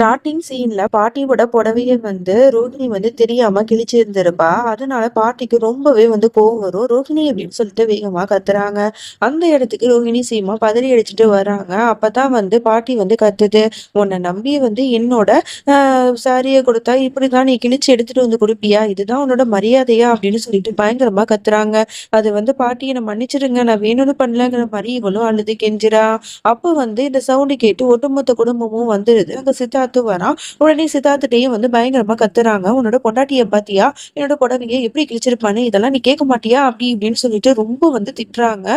Starting சீன்ல பாட்டியோட புடவையை வந்து ரோஹிணி வந்து தெரியாம கிழிச்சிருந்திருப்பா. அதனால பாட்டிக்கு ரொம்பவே வந்து கோவம் வரும். ரோஹிணி அப்படின்னு சொல்லிட்டு வேகமா கத்துறாங்க. அந்த இடத்துக்கு ரோஹிணி சீமா பதறி அடிச்சுட்டு வராங்க அப்பதான் வந்து பாட்டி வந்து கத்துது. உன்னை நம்பி வந்து என்னோட ஆஹ் சாரியை கொடுத்தா இப்படிதான் நீ கிழிச்சு எடுத்துட்டு வந்து கொடுப்பியா? இதுதான் உன்னோட மரியாதையா? அப்படின்னு சொல்லிட்டு பயங்கரமா கத்துறாங்க. அது வந்து பாட்டி என்னை மன்னிச்சிடுங்க. நான் வேணும்னு பண்ணலங்கிற மாதிரி இவளும் அழுது கெஞ்சிரா அப்போ வந்து இந்த சவுண்டு கேட்டு ஒட்டுமொத்த குடும்பமும் வந்துடுது அங்க சித்தார்த்தும் வரா. உடனே சித்தார்த்திட்டையும் வந்து பயங்கரமா கத்துறாங்க. உன்னோட பொண்டாட்டிய பாத்தியா? என்னோட புடவைய எப்படி கிழிச்சிருப்பானு இதெல்லாம் நீ கேட்க மாட்டியா? அப்படி இப்படின்னு சொல்லிட்டு ரொம்ப வந்து திட்டுறாங்க.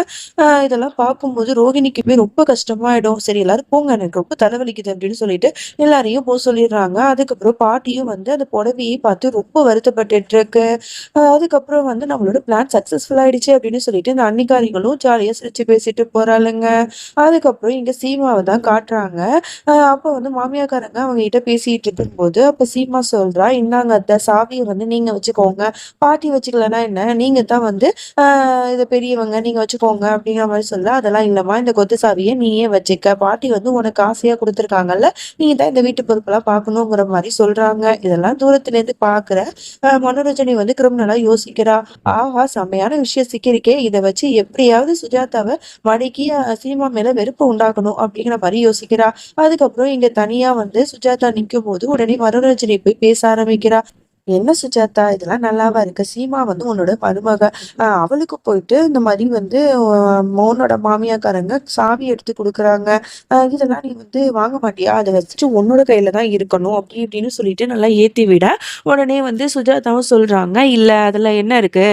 இதெல்லாம் பார்க்கும்போது ரோகிணிக்குமே ரொம்ப கஷ்டமாயிடும். சரி எல்லாரும் போங்க எனக்கு ரொம்ப தலைவலிக்குது அப்படின்னு சொல்லிட்டு எல்லாரையும் போக சொல்லிடுறாங்க. அதுக்கப்புறம் பாட்டியும் வந்து அந்த புடவையை பார்த்து ரொம்ப வருத்தப்பட்டுட்டு இருக்கு அதுக்கப்புறம் வந்து நம்மளோட பிளான் சக்சஸ்ஃபுல் ஆயிடுச்சு அப்படின்னு சொல்லிட்டு இந்த அன்னிக்காரிகளும் ஜாலியா சிரிச்சு பேசிட்டு போறாளுங்க. அதுக்கப்புறம் இங்க சீமாவை தான் காட்டுறாங்க. அப்போ வந்து மாமியாக்காரங்க அவங்க கிட்ட பேசிட்டு இருக்கும்போது அப்ப சீமா சொல்றா இந்தாங்க அத்தை சாவியை வந்து நீங்க வச்சுக்கோங்க. பாட்டி வச்சுக்கலன்னா என்ன? நீங்க தான் வந்து ஆஹ் இது பெரியவங்க நீங்க வச்சுக்கோங்க அப்படிங்கிற மாதிரி சொல்ல அதெல்லாம் இல்லம்மா இந்த கொத்து சாவியை நீயே வச்சுக்க. பாட்டி வந்து உனக்கு ஆசையா கொடுத்துருக்காங்கல்ல நீங்க தான் இந்த வீட்டு பொறுப்பெல்லாம் பார்க்கணுங்கிற மாதிரி சொல்றாங்க. இதெல்லாம் தூரத்துல இருந்து பாக்குற ஆஹ் மனோரஞ்சனி வந்து கிரிமினலா யோசிக்கிறா. ஆஹா செம்மையான விஷயம் சிக்கிருக்கே. இதை வச்சு எப்படியாவது சுஜாதாவை மடக்கி சினிமா மேல வெறுப்பு உண்டாக்கணும் அப்படிங்கிற மாதிரி யோசிக்கிறா. அதுக்கப்புறம் இங்க தனியா வந்து சுஜாதா நிற்கும் போது உடனே மனோரஞ்சனி போய் பேச ஆரம்பிக்கிறா என்ன சுஜாதா? இதெல்லாம் நல்லாவா இருக்கு? சீமா வந்து உன்னோட மருமக. அவளுக்கு போயிட்டு இந்த மாதிரி வந்து மோனோட மாமியாக்காரங்க சாவி எடுத்து கொடுக்குறாங்க. இதெல்லாம் நீ வந்து வாங்க மாட்டியா? அதை வச்சுட்டு உன்னோட கையில தான் இருக்கணும். அப்படி இப்படின்னு சொல்லிட்டு நல்லா ஏத்தி விட உடனே வந்து சுஜாதாவும் சொல்றாங்க இல்ல அதுல என்ன இருக்கு?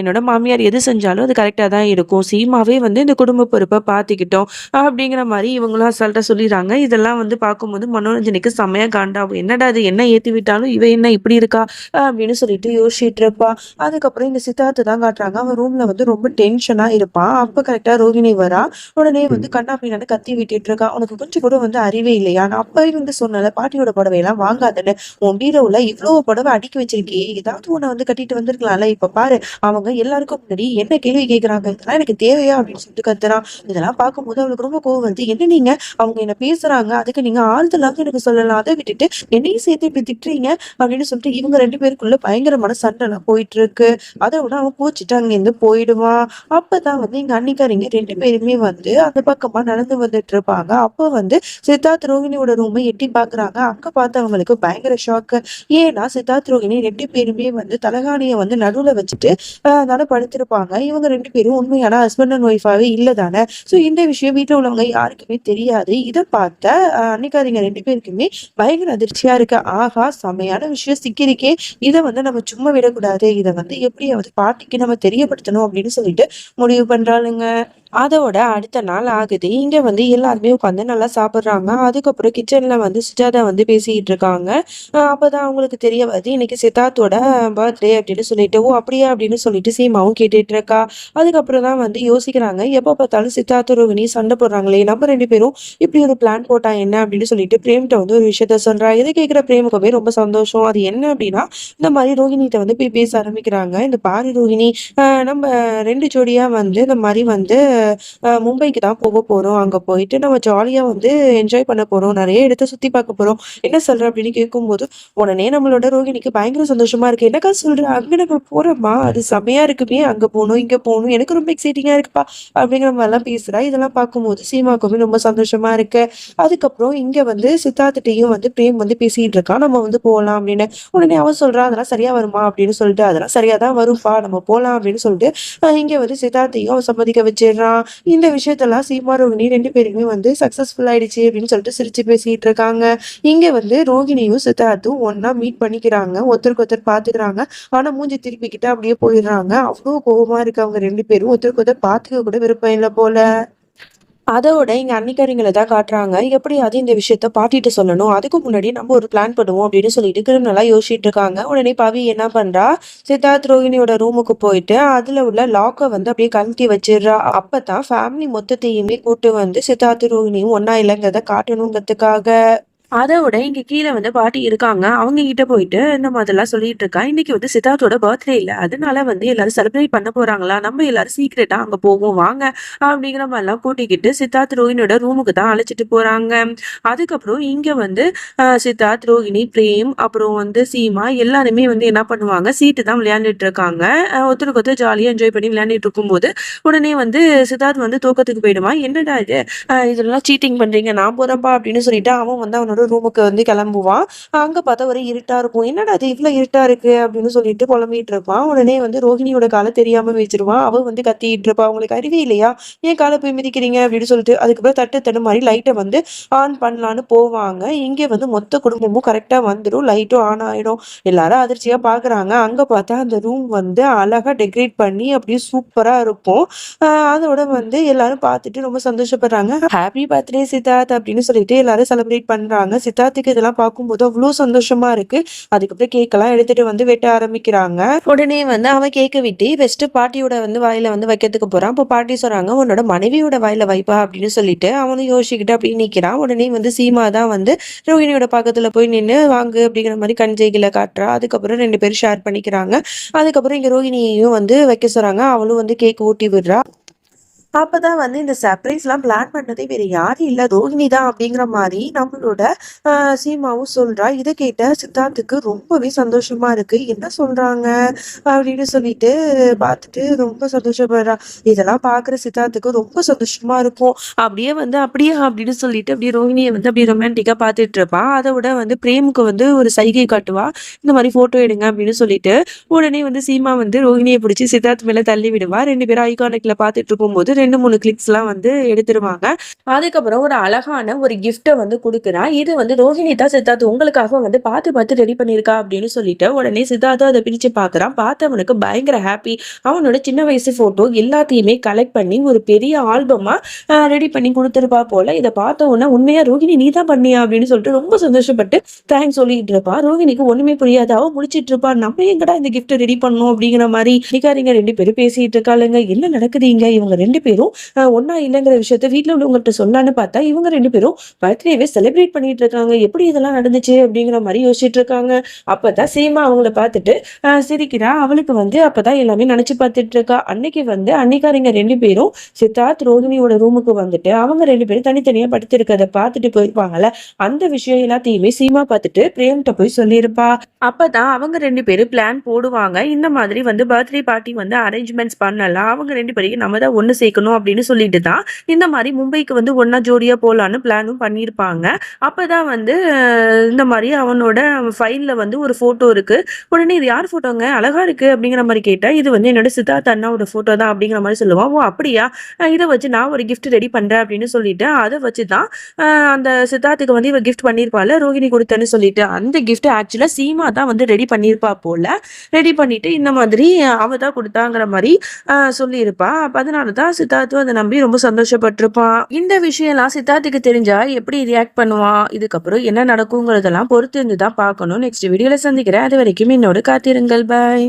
என்னோட மாமியார் எது செஞ்சாலும் அது கரெக்டா தான் இருக்கும். சீமாவே வந்து இந்த குடும்ப பொறுப்பை பார்த்துக்கிட்டோம் அப்படிங்கிற மாதிரி இவங்களும் அசால்ட்டா சொல்லிடுறாங்க. இதெல்லாம் வந்து பார்க்கும்போது மனோரஞ்சனுக்கு செம்மையா காண்டாகும் என்னடா அது என்ன ஏத்தி விட்டாலும் இவ என்ன இப்படி இருக்கா? அப்படின்னு சொல்லிட்டு யோசிச்சுட்டு இருப்பா. அதுக்கப்புறம் இந்த சித்தார்த்து தான் காட்டுறாங்க. அவன் ரூம்ல வந்து ரொம்ப டென்ஷனா இருப்பான் அப்ப கரெக்டா ரோகிணி வரா. உடனே வந்து கண்ணா பின்னாடி கத்தி விட்டுட்டு இருக்கா. உனக்கு கொஞ்சம் கூட வந்து அறிவே இல்லையா? நான் அப்பவே வந்து சொன்னல பாட்டியோட புடவையெல்லாம் வாங்காதன்னு. உன் பீரோவுல இவ்வளவு புடவை அடுக்கி வச்சிருக்கே ஏதாவது உன்னை வந்து கட்டிட்டு வந்திருக்கலாம்ல. இப்ப பாரு அவங்க எல்லாருக்கும் முன்னாடி என்ன கேள்வி கேக்குறாங்க? இதெல்லாம் எனக்கு தேவையா? அப்படின்னு சொல்லிட்டு கத்துறான். இதெல்லாம் பார்க்கும்போது அவளுக்கு ரொம்ப கோவம் வருது. என்ன நீங்க? அவங்க என்ன பேசுறாங்க? அதுக்கு நீங்க ஆறுதலாக எனக்கு சொல்லலாம். அதை விட்டுட்டு என்னையும் சேர்த்து இப்படி திட்டுறீங்க? அப்படின்னு சொல்லிட்டு இவங்க ரெண்டு பேருக்குள்ள பயங்கரமான சண்டைலாம் போயிட்டு இருக்கு அதை விட அவன் கோச்சிட்டு அங்கேருந்து போயிடுவான் அப்பதான் வந்து எங்க அன்னிக்காரிங்க ரெண்டு பேருமே வந்து அந்த பக்கமா நடந்து வந்துட்டு இருப்பாங்க. அப்போ வந்து சித்தார்த் ரோகிணியோட ரூமை எட்டி பாக்குறாங்க. அங்க பார்த்தவங்களுக்கு பயங்கர ஷாக்கு ஏன்னா சித்தார்த் ரோகிணி ரெண்டு பேருமே வந்து தலகாணியை வந்து நடுவுல வச்சுட்டு அதனால படுத்திருப்பாங்க இவங்க ரெண்டு பேரும் உண்மையான ஹஸ்பண்ட் அண்ட் ஒய்ஃபாவே இல்லை தானே. ஸோ இந்த விஷயம் வீட்டுல உள்ளவங்க யாருக்குமே தெரியாது. இதை பார்த்த அன்னிக்காரிங்க ரெண்டு பேருக்குமே பயங்கர அதிர்ச்சியா இருக்கு. ஆஹா செம்மையான விஷயம் சிக்கிருக்கே இதை வந்து நம்ம சும்மா விடக்கூடாது இதை வந்து எப்படியாவது பாட்டிக்கு நம்ம தெரியப்படுத்தணும் அப்படின்னு சொல்லிட்டு முடிவு பண்றாளுங்க. அதோட அடுத்த நாள் ஆகுது. இங்க வந்து எல்லாருமே உட்காந்து நல்லா சாப்பிடுறாங்க. அதுக்கப்புறம் கிச்சன்ல வந்து சுஜாதா வந்து பேசிட்டு இருக்காங்க. அப்பதான் அவங்களுக்கு தெரிய வருது இன்னைக்கு சித்தார்த்தோட பர்த்டே அப்படின்னு சொல்லிட்டு. ஓ அப்படியா அப்படின்னு சொல்லிட்டு சீமாவும் கேட்டுட்டு இருக்கா. அதுக்கப்புறம் தான் வந்து யோசிக்கிறாங்க. எப்போ பார்த்தாலும் சித்தார்த்த ரோகிணி சண்டை போடுறாங்களே நம்ம ரெண்டு பேரும் இப்படி ஒரு பிளான் போட்டா என்ன அப்படின்னு சொல்லிட்டு பிரேம்கிட்ட வந்து ஒரு விஷயத்த சொல்றா. இதை கேட்குற பிரேமுக்குமே ரொம்ப சந்தோஷம். அது என்ன அப்படின்னா இந்த மாதிரி ரோஹிணிகிட்ட வந்து போய் பேச ஆரம்பிக்கிறாங்க. இந்த பாரி ரோஹிணி நம்ம ரெண்டு ஜோடியா வந்து இந்த மாதிரி வந்து மும்பைக்கு தான் போக போகிறோம் அங்கே போயிட்டு நம்ம ஜாலியாக வந்து என்ஜாய் பண்ண போகிறோம் நிறைய இடத்த சுற்றி பார்க்க போகிறோம் என்ன சொல்கிற அப்படின்னு கேட்கும்போது உடனே நம்மளோட ரோகிணிக்கு பயங்கர சந்தோஷமாக இருக்குது என்னக்கா சொல்கிற அங்கே நம்ம போகிறோமா அது செமையா இருக்குமே. அங்கே போகணும் இங்கே போகணும். எனக்கு ரொம்ப எக்ஸைட்டிங்காக இருக்குப்பா அப்படிங்கிற மாதிரிலாம் பேசுகிறா இதெல்லாம் பார்க்கும்போது சீமாக்குமே ரொம்ப சந்தோஷமாக இருக்கு. அதுக்கப்புறம் இங்கே வந்து சித்தார்த்திட்டையும் வந்து பிரேம் வந்து பேசிகிட்டு இருக்கான் நம்ம வந்து போகலாம் அப்படின்னு. உடனே அவன் சொல்கிறான் அதெல்லாம் சரியாக வருமா? அப்படின்னு சொல்லிட்டு அதெல்லாம் சரியாக தான் வரும்ப்பா. நம்ம போகலாம் அப்படின்னு சொல்லிட்டு இங்கே வந்து சித்தார்த்தையும் அவன் சம்மதிக்க வச்சிடுறான் இந்த விஷயத்தெல்லாம் சீமா ரோகிணி ரெண்டு பேருமே வந்து சக்ஸஸ்ஃபுல் ஆயிடுச்சு அப்படின்னு சொல்லிட்டு சிரிச்சு பேசிட்டு இருக்காங்க. இங்கே வந்து ரோகிணியும் சித்தார்த்தும் ஒன்னா மீட் பண்ணிக்கிறாங்க. ஒருத்தருக்கு ஒருத்தர் பார்த்துக்கிறாங்க ஆனால் மூஞ்சி திருப்பிக்கிட்டு அப்படியே போயிடுறாங்க. அவ்வளோ கோபமாக இருக்கு அவங்க ரெண்டு பேரும். ஒருத்தருக்கு ஒருத்தர் பார்த்துக்க கூட விருப்பம் இல்லை போல. அதோட இங்க அன்னிக்கரிங்களை தான் காட்டுறாங்க. எப்படியாவது இந்த விஷயத்த பாட்டிட்டு சொல்லணும். அதுக்கு முன்னாடி நம்ம ஒரு பிளான் பண்ணுவோம் அப்படின்னு சொல்லிட்டு கிரிமினலா யோசிச்சுட்டு இருக்காங்க. உடனே பவி என்ன பண்றா, சித்தார்த் ரோகிணியோட ரூமுக்கு போயிட்டு அதுல உள்ள லாக்கை வந்து அப்படியே கழட்டி வச்சிடுறா. அப்பதான் ஃபேமிலி மொத்தத்தையுமே கூட்டு வந்து சித்தார்த் ரோகிணியும் ஒன்னா இல்லைங்கிறத காட்டணுங்கிறதுக்காக. அதோட விட இங்க கீழே வந்து பாட்டி இருக்காங்க. அவங்க கிட்ட போயிட்டு இந்த மாதிரிலாம் சொல்லிட்டு இருக்கா. இன்னைக்கு வந்து சித்தார்த்தோட பர்த்டே இல்ல. அதனால வந்து எல்லாரும் செலிப்ரேட் பண்ண போறாங்களா, நம்ம எல்லாரும் சீக்கிரட்டா அங்க போவோம் வாங்க அப்படிங்கிற மாதிரிலாம் கூட்டிக்கிட்டு சித்தார்த் ரோஹினோட ரூமுக்கு தான் அழைச்சிட்டு போறாங்க. அதுக்கப்புறம் இங்க வந்து சித்தார்த், ரோஹிணி, பிரேம் அப்புறம் வந்து சீமா எல்லாருமே வந்து என்ன பண்ணுவாங்க, சீட்டு தான் விளையாண்டுட்டு இருக்காங்க. ஒருத்தருக்கு ஒருத்தர் ஜாலியா என்ஜாய் பண்ணி விளையாண்டுட்டு இருக்கும்போது, உடனே வந்து சித்தார்த் வந்து தூக்கத்துக்கு போயிடுமா என்னடா இது இதெல்லாம் சீட்டிங் பண்றீங்க. நான் போறப்பா அப்படின்னு சொல்லிட்டு அவன் வந்து அவனோட ரூமுக்கு வந்து கிளம்புவான். அங்க பார்த்தா ஒரே இருட்டா இருக்கும். என்னடா இது இவ்வளோ இருட்டா இருக்கு அப்படின்னு சொல்லிட்டு புலம்பிட்டு இருப்பான். உடனே வந்து ரோஹிணியோட கால தெரியாம வச்சிருவான் அவள் வந்து கத்திட்டு இருப்பா. அவங்களுக்கு அறிவே இல்லையா? ஏன் காலை போய் மிதிக்கிறீங்க அப்படின்னு சொல்லிட்டு அதுக்கப்புறம் தட்டு தடுமாதிரி லைட்டை வந்து ஆன் பண்ணலான்னு போவாங்க. இங்க வந்து மொத்த குடும்பமும் கரெக்டாக வந்துடும் லைட்டும் ஆன் ஆயிடும். எல்லாரும் அதிர்ச்சியா பார்க்குறாங்க. அங்க பார்த்தா அந்த ரூம் வந்து அழகா டெக்கரேட் பண்ணி அப்படியே சூப்பரா இருக்கும். அதோட வந்து எல்லாரும் பார்த்துட்டு ரொம்ப சந்தோஷப்படுறாங்க. ஹாப்பி பர்த்டே சித்தார்த் அப்படின்னு சொல்லிட்டு எல்லாரும் செலிப்ரேட் பண்றாங்க. சித்தார்த்துக்கு இதெல்லாம் பார்க்கும்போது அவ்வளோ சந்தோஷமா இருக்கு. அதுக்கப்புறம் கேக்கெல்லாம் எடுத்துட்டு வந்து வெட்ட ஆரம்பிக்கிறாங்க. உடனே வந்து அவன் கேக்க விட்டு ஃபர்ஸ்ட் பாட்டியோட வந்து வாயில வந்து வைக்கிறதுக்கு போறான். இப்போ பாட்டி சொல்றாங்க, "உன்னோட மனைவியோட வாயில வைப்பா" அப்படின்னு சொல்லிட்டு அவனும் யோசிக்கிட்டு அப்படி நிக்கிறான். உடனே வந்து சீமா தான் வந்து ரோஹிணியோட பக்கத்துல போய் நின்று வாங்கு அப்படிங்கிற மாதிரி கண் காட்டுறா. அதுக்கப்புறம் ரெண்டு பேரும் ஷேர் பண்ணிக்கிறாங்க. அதுக்கப்புறம் இங்க ரோஹிணியையும் வந்து வைக்க சொல்றாங்க. அவளும் வந்து கேக் ஊட்டி விடுறா. அப்பதான் வந்து இந்த சர்ப்ரைஸ்லாம் பிளான் பண்ணதே வேற யாரும் இல்ல ரோஹிணி தான் அப்படிங்கிற மாதிரி நம்மளோட சீமாவும் சொல்றா. இதை கேட்ட சித்தார்த்துக்கு ரொம்பவே சந்தோஷமா இருக்கு. என்ன சொல்றாங்க அப்படின்னு சொல்லிட்டு பார்த்துட்டு ரொம்ப சந்தோஷப்படுறா. இதெல்லாம் பார்க்குற சித்தார்த்துக்கு ரொம்ப சந்தோஷமா இருக்கும். அப்படியே வந்து அப்படியே அப்படின்னு சொல்லிட்டு அப்படியே ரோஹிணியை வந்து அப்படியே ரொமான்டிக்கா பார்த்துட்டு இருப்பா அதை விட வந்து பிரேமுக்கு வந்து ஒரு சைகை காட்டுவா. இந்த மாதிரி ஃபோட்டோ எடுங்க அப்படின்னு சொல்லிட்டு. உடனே வந்து சீமா வந்து ரோஹிணியை பிடிச்சி சித்தார்த் மேல தள்ளி விடுவா. ரெண்டு பேரும் ஐகானிக்ல பார்த்துட்டு இருக்கும்போது 2, 3 கிளிக்ஸ்லாம் வந்து எடுத்துருவாங்க. அதுக்கப்புறம் ஒரு அழகான ஒரு கிஃப்டை வந்து கொடுக்குறான் இது வந்து ரோஹிணி தான் சித்தார்த் உங்களுக்காக வந்து பார்த்து பார்த்து ரெடி பண்ணியிருக்கா அப்படின்னு சொல்லிட்டு, உடனே சித்தார்த்தும் அதை பிரிச்சு பார்க்குறான். பார்த்தவனுக்கு பயங்கர ஹாப்பி. அவனோட சின்ன வயசு ஃபோட்டோ எல்லாத்தையுமே கலெக்ட் பண்ணி ஒரு பெரிய ஆல்பமா ரெடி பண்ணி கொடுத்துருப்பா போல. இதை பார்த்த உடனே உண்மையாக ரோஹிணி நீ தான் பண்ணியா அப்படின்னு சொல்லிட்டு ரொம்ப சந்தோஷப்பட்டு தேங்க்ஸ் சொல்லிட்டு இருப்பா. ரோகிணிக்கு ஒன்றுமே புரியாது. அவ முடிச்சிட்டு இருப்பா. நம்ம எங்கடா இந்த கிஃப்ட்ட ரெடி பண்ணணும் அப்படிங்கிற மாதிரி அன்னிக்காரிங்க 2 பேரும் பேசிட்டு இருக்காளுங்க. என்ன நடக்குது இங்க? இவங்க ரெண்டு பேரும் பேரும் ஒன்னா இல்லங்கிற விஷயத்த வீட்ல உள்ளவங்கள்ட்ட சொன்னான்னு பார்த்தா, இவங்க ரெண்டு பேரும் பர்த்டேவே செலிப்ரேட் பண்ணிட்டு இருக்காங்க. எப்படி இதெல்லாம் நடந்துச்சு? அப்படிங்கிற மாதிரி யோசிச்சுட்டு இருக்காங்க. அப்பதான் சீமா அவங்கள பார்த்துட்டு சிரிக்கிறா. அவளுக்கு வந்து அப்பதான் எல்லாமே நினைச்சு பார்த்துட்டு இருக்கா. அன்னைக்கு வந்து அன்னைக்காரங்க ரெண்டு பேரும் சித்தார்த், ரோஹிணியோட ரூமுக்கு வந்துட்டு அவங்க ரெண்டு பேரும் தனித்தனியா படுத்திருக்கத பார்த்துட்டு போயிருப்பாங்கல்ல. அந்த விஷயம் எல்லாத்தையுமே சீமா பார்த்துட்டு பிரேம்கிட்ட போய் சொல்லியிருப்பா. அப்பதான் அவங்க ரெண்டு பேரும் பிளான் போடுவாங்க. இந்த மாதிரி வந்து பர்த்டே பார்ட்டி வந்து அரேஞ்ச்மெண்ட்ஸ் பண்ணலாம். அவங்க ரெண்டு பேரையும் நம்ம தான் ஒண்ணு சேர்க்கணும் அப்படின்னு சொல்லிட்டு தான் இந்த மாதிரி மும்பைக்கு வந்து ஒன்னா ஜோடியா போலான்னு பிளானும் பண்ணியிருப்பாங்க. அப்பதான் வந்து இந்த மாதிரி அவனோட ஃபைல்ல வந்து ஒரு ஃபோட்டோ இருக்கு. உடனே இது யார் ஃபோட்டோங்க? அழகா இருக்கு அப்படிங்கிற மாதிரி கேட்டா, இது வந்து என்னோட சித்தார்த் அண்ணாவோட ஃபோட்டோ தான் அப்படிங்கிற மாதிரி சொல்லுவான். ஓ! அப்படியா? இதை வச்சு நான் ஒரு கிஃப்ட் ரெடி பண்றேன் அப்படின்னு சொல்லிட்டு, அதை வச்சு தான் அந்த சித்தார்த்துக்கு வந்து இவ கிஃப்ட் பண்ணியிருப்பாள்ல ரோஹிணி குடுத்தேன்னு சொல்லிட்டு, அந்த கிஃப்ட் ஆக்சுவலா சீமா தான் வந்து ரெடி பண்ணியிருப்பா போல. ரெடி பண்ணிட்டு இந்த மாதிரி அவ தான் கொடுத்தாங்கிற மாதிரி சொல்லியிருப்பா. அப்ப அதனால தான் சித்தார்த்தும் அதை நம்பி ரொம்ப சந்தோஷப்பட்டிருப்பான் இந்த விஷயம்லாம் சித்தார்த்துக்கு தெரிஞ்சா எப்படி ரியாக்ட் பண்ணுவான்? இதுக்கப்புறம் என்ன நடக்குங்கிறதெல்லாம் பொறுத்து இருந்து தான் பார்க்கணும். நெக்ஸ்ட் வீடியோல சந்திக்கிறேன். அது வரைக்கும் என்னோட காத்திருங்கள். பாய்.